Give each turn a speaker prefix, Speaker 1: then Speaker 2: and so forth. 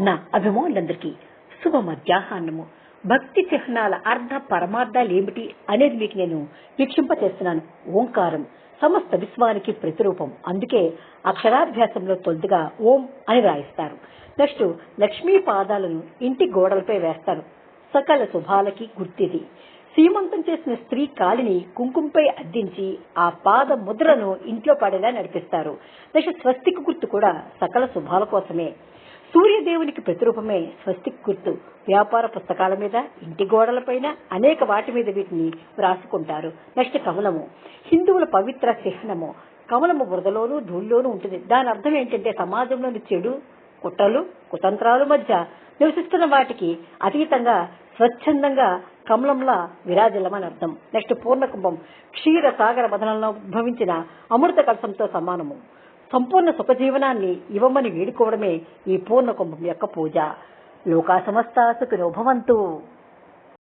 Speaker 1: నా అభిమానులందరికీ శుభ మధ్యాహ్నము. భక్తి చిహ్నాల అర్థ పరమార్థాలు ఏమిటి అనేది మీకు నేను వీక్షింప చేస్తున్నాను ఓంకారం సమస్త విశ్వానికి ప్రతిరూపం. అందుకే అక్షరాభ్యాసంలో తొలుతుగా ఓం అని రాయిస్తారు. నెక్స్ట్ లక్ష్మీ పాదాలను ఇంటి గోడలపై వేస్తారు. సకల శుభాలకి గుర్తిది. సీమంతం చేసిన స్త్రీ కాలిని కుంకుమపై అద్దించి ఆ పాద ముద్రను ఇంట్లో పడేలా నడిపిస్తారు. నెక్స్ట్ స్వస్తిక గుర్తు కూడా సకల శుభాల కోసమే. సూర్యదేవునికి ప్రతిరూపమే స్వస్తిక్ గుర్తు. వ్యాపార పుస్తకాల మీద ఇంటి గోడలపైన అనేక వాటి మీద వీటిని వ్రాసుకుంటారు. నెక్స్ట్ కమలము. హిందువుల పవిత్ర చిహ్నము. కమలము బురదలోనూ ధూళ్ళలోనూ ఉంటుంది. దాని అర్థం ఏంటంటే సమాజంలోని చెడు కుట్రలు కుతంత్రాలు మధ్య నివసిస్తున్న వాటికి అతీతంగా స్వచ్ఛందంగా కమలంలా విరాజలమని అర్థం. నెక్స్ట్ పూర్ణకుంభం. క్షీర సాగర బదనంలో ఉద్భవించిన అమృత కలసంతో సమానము. సంపూర్ణ సుఖజీవనాన్ని ఇవ్వమని వేడుకోవడమే ఈ పూర్ణ కుంభం యొక్క పూజ. లోకా సమస్త సుఖినో